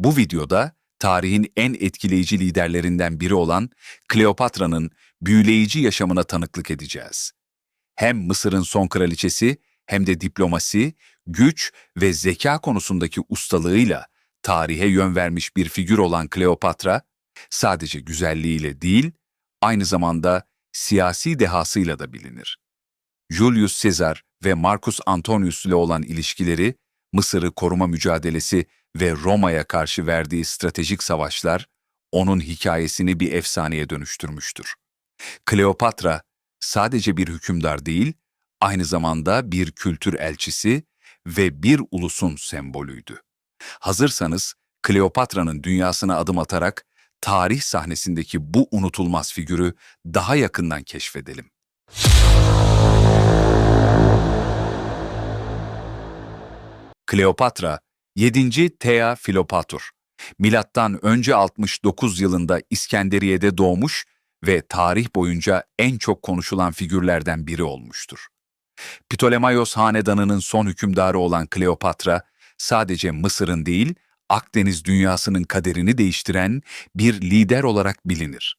Bu videoda tarihin en etkileyici liderlerinden biri olan Kleopatra'nın büyüleyici yaşamına tanıklık edeceğiz. Hem Mısır'ın son kraliçesi hem de diplomasi, güç ve zeka konusundaki ustalığıyla tarihe yön vermiş bir figür olan Kleopatra, sadece güzelliğiyle değil, aynı zamanda siyasi dehasıyla da bilinir. Julius Caesar ve Marcus Antonius ile olan ilişkileri, Mısır'ı koruma mücadelesi ve Roma'ya karşı verdiği stratejik savaşlar, onun hikayesini bir efsaneye dönüştürmüştür. Kleopatra sadece bir hükümdar değil, aynı zamanda bir kültür elçisi ve bir ulusun sembolüydü. Hazırsanız Kleopatra'nın dünyasına adım atarak tarih sahnesindeki bu unutulmaz figürü daha yakından keşfedelim. Kleopatra 7. Thea Filopator Milattan önce 69 yılında İskenderiye'de doğmuş ve tarih boyunca en çok konuşulan figürlerden biri olmuştur. Ptolemaios hanedanının son hükümdarı olan Kleopatra, sadece Mısır'ın değil, Akdeniz dünyasının kaderini değiştiren bir lider olarak bilinir.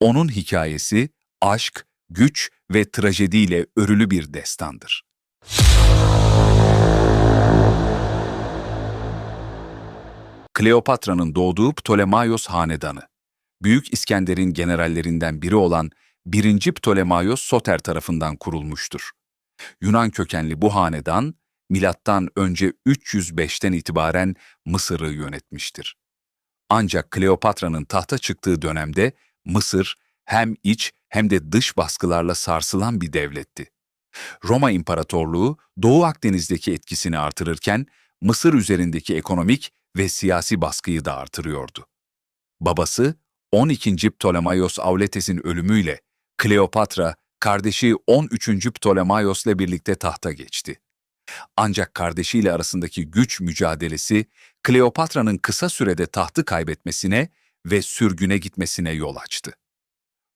Onun hikayesi, aşk, güç ve trajediyle örülü bir destandır. Kleopatra'nın doğduğu Ptolemaios hanedanı, Büyük İskender'in generallerinden biri olan 1. Ptolemaios Soter tarafından kurulmuştur. Yunan kökenli bu hanedan, milattan önce 305'ten itibaren Mısır'ı yönetmiştir. Ancak Kleopatra'nın tahta çıktığı dönemde Mısır hem iç hem de dış baskılarla sarsılan bir devletti. Roma İmparatorluğu Doğu Akdeniz'deki etkisini artırırken Mısır üzerindeki ekonomik ve siyasi baskıyı da artırıyordu. Babası 12. Ptolemaios Auletes'in ölümüyle Kleopatra kardeşi 13. Ptolemaios ile birlikte tahta geçti. Ancak kardeşiyle arasındaki güç mücadelesi Kleopatra'nın kısa sürede tahtı kaybetmesine ve sürgüne gitmesine yol açtı.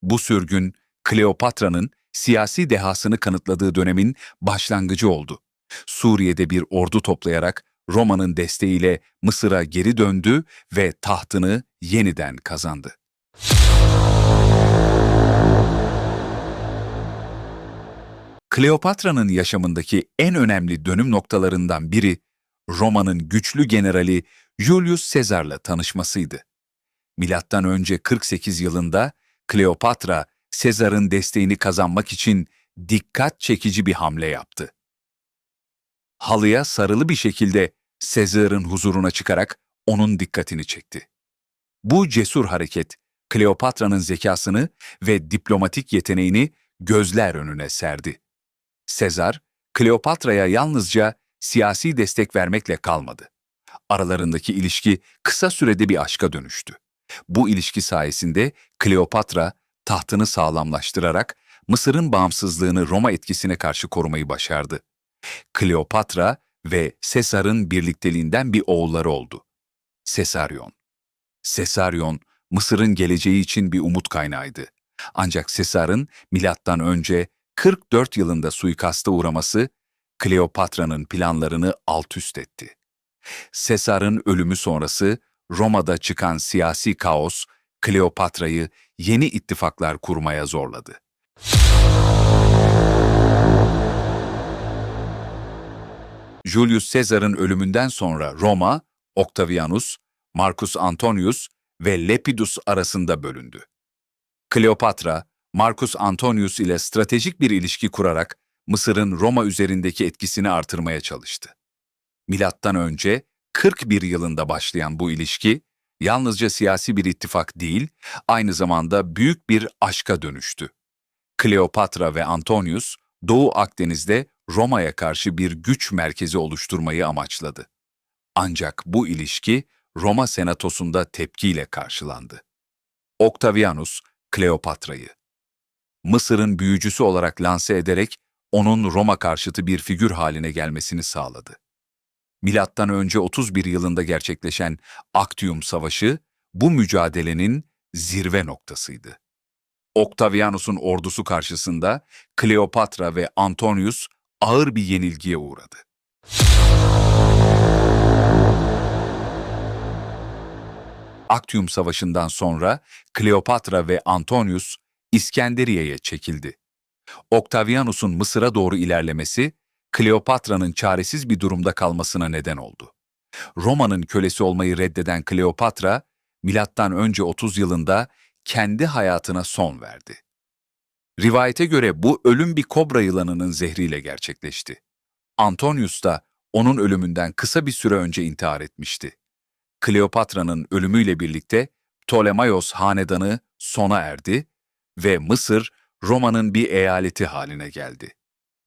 Bu sürgün Kleopatra'nın siyasi dehasını kanıtladığı dönemin başlangıcı oldu. Suriye'de bir ordu toplayarak Roma'nın desteğiyle Mısır'a geri döndü ve tahtını yeniden kazandı. Kleopatra'nın yaşamındaki en önemli dönüm noktalarından biri Roma'nın güçlü generali Julius Caesar'la tanışmasıydı. Milattan önce 48 yılında Kleopatra Sezar'ın desteğini kazanmak için dikkat çekici bir hamle yaptı. Halıya sarılı bir şekilde Sezar'ın huzuruna çıkarak onun dikkatini çekti. Bu cesur hareket Kleopatra'nın zekasını ve diplomatik yeteneğini gözler önüne serdi. Sezar, Kleopatra'ya yalnızca siyasi destek vermekle kalmadı. Aralarındaki ilişki kısa sürede bir aşka dönüştü. Bu ilişki sayesinde Kleopatra tahtını sağlamlaştırarak Mısır'ın bağımsızlığını Roma etkisine karşı korumayı başardı. Kleopatra ve Sesar'ın birlikteliğinden bir oğulları oldu. Sesaryon. Sesaryon, Mısır'ın geleceği için bir umut kaynağıydı. Ancak Sesar'ın milattan önce 44 yılında suikasta uğraması Kleopatra'nın planlarını alt üst etti. Sesar'ın ölümü sonrası Roma'da çıkan siyasi kaos Kleopatra'yı yeni ittifaklar kurmaya zorladı. Julius Caesar'ın ölümünden sonra Roma, Octavianus, Marcus Antonius ve Lepidus arasında bölündü. Kleopatra, Marcus Antonius ile stratejik bir ilişki kurarak Mısır'ın Roma üzerindeki etkisini artırmaya çalıştı. Milattan önce 41 yılında başlayan bu ilişki, yalnızca siyasi bir ittifak değil, aynı zamanda büyük bir aşka dönüştü. Kleopatra ve Antonius, Doğu Akdeniz'de Roma'ya karşı bir güç merkezi oluşturmayı amaçladı. Ancak bu ilişki Roma senatosunda tepkiyle karşılandı. Octavianus, Kleopatra'yı Mısır'ın büyücüsü olarak lanse ederek onun Roma karşıtı bir figür haline gelmesini sağladı. Milattan önce 31 yılında gerçekleşen Actium Savaşı bu mücadelenin zirve noktasıydı. Octavianus'un ordusu karşısında Kleopatra ve Antonius ağır bir yenilgiye uğradı. Aktium Savaşı'ndan sonra Kleopatra ve Antonius İskenderiye'ye çekildi. Octavianus'un Mısır'a doğru ilerlemesi, Kleopatra'nın çaresiz bir durumda kalmasına neden oldu. Roma'nın kölesi olmayı reddeden Kleopatra, milattan önce 30 yılında kendi hayatına son verdi. Rivayete göre bu ölüm bir kobra yılanının zehriyle gerçekleşti. Antonius da onun ölümünden kısa bir süre önce intihar etmişti. Kleopatra'nın ölümüyle birlikte Ptolemaios hanedanı sona erdi ve Mısır Roma'nın bir eyaleti haline geldi.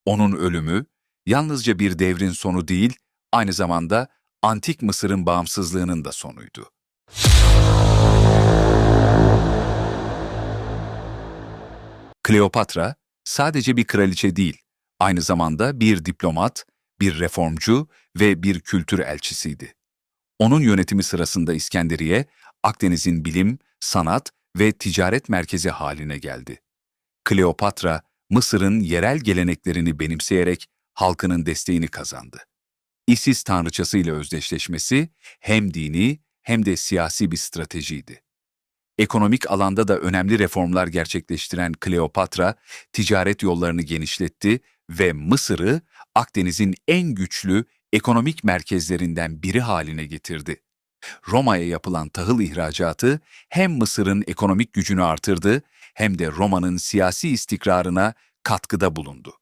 Onun ölümü yalnızca bir devrin sonu değil, aynı zamanda antik Mısır'ın bağımsızlığının da sonuydu. Kleopatra sadece bir kraliçe değil, aynı zamanda bir diplomat, bir reformcu ve bir kültür elçisiydi. Onun yönetimi sırasında İskenderiye, Akdeniz'in bilim, sanat ve ticaret merkezi haline geldi. Kleopatra, Mısır'ın yerel geleneklerini benimseyerek halkının desteğini kazandı. Isis tanrıçası ile özdeşleşmesi hem dini hem de siyasi bir stratejiydi. Ekonomik alanda da önemli reformlar gerçekleştiren Kleopatra, ticaret yollarını genişletti ve Mısır'ı Akdeniz'in en güçlü ekonomik merkezlerinden biri haline getirdi. Roma'ya yapılan tahıl ihracatı hem Mısır'ın ekonomik gücünü artırdı hem de Roma'nın siyasi istikrarına katkıda bulundu.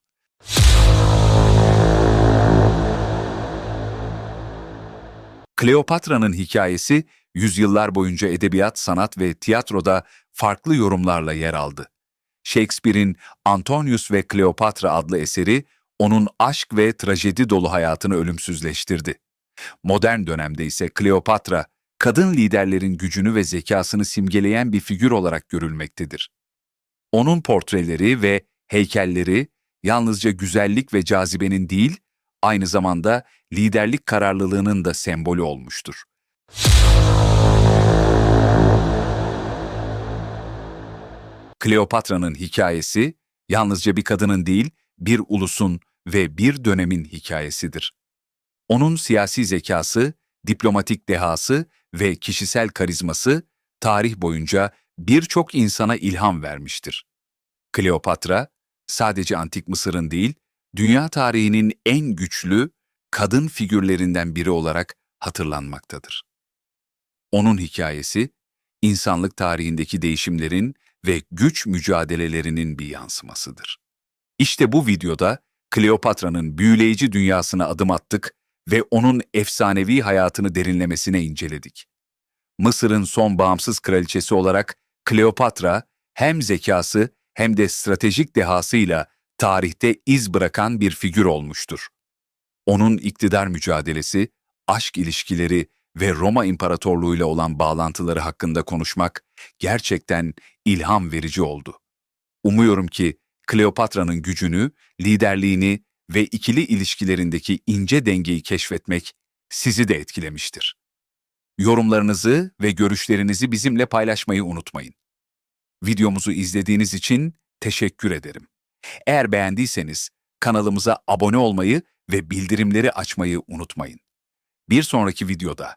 Kleopatra'nın hikayesi yüzyıllar boyunca edebiyat, sanat ve tiyatroda farklı yorumlarla yer aldı. Shakespeare'in Antonius ve Kleopatra adlı eseri onun aşk ve trajedi dolu hayatını ölümsüzleştirdi. Modern dönemde ise Kleopatra, kadın liderlerin gücünü ve zekasını simgeleyen bir figür olarak görülmektedir. Onun portreleri ve heykelleri yalnızca güzellik ve cazibenin değil, aynı zamanda liderlik kararlılığının da sembolü olmuştur. Kleopatra'nın hikayesi yalnızca bir kadının değil, bir ulusun ve bir dönemin hikayesidir. Onun siyasi zekası, diplomatik dehası ve kişisel karizması tarih boyunca birçok insana ilham vermiştir. Kleopatra, sadece antik Mısır'ın değil, dünya tarihinin en güçlü kadın figürlerinden biri olarak hatırlanmaktadır. Onun hikayesi, insanlık tarihindeki değişimlerin ve güç mücadelelerinin bir yansımasıdır. İşte bu videoda Kleopatra'nın büyüleyici dünyasına adım attık ve onun efsanevi hayatını derinlemesine inceledik. Mısır'ın son bağımsız kraliçesi olarak Kleopatra hem zekası hem de stratejik dehasıyla tarihte iz bırakan bir figür olmuştur. Onun iktidar mücadelesi, aşk ilişkileri ve Roma İmparatorluğu'yla olan bağlantıları hakkında konuşmak gerçekten ilham verici oldu. Umuyorum ki Kleopatra'nın gücünü, liderliğini ve ikili ilişkilerindeki ince dengeyi keşfetmek sizi de etkilemiştir. Yorumlarınızı ve görüşlerinizi bizimle paylaşmayı unutmayın. Videomuzu izlediğiniz için teşekkür ederim. Eğer beğendiyseniz kanalımıza abone olmayı ve bildirimleri açmayı unutmayın. Bir sonraki videoda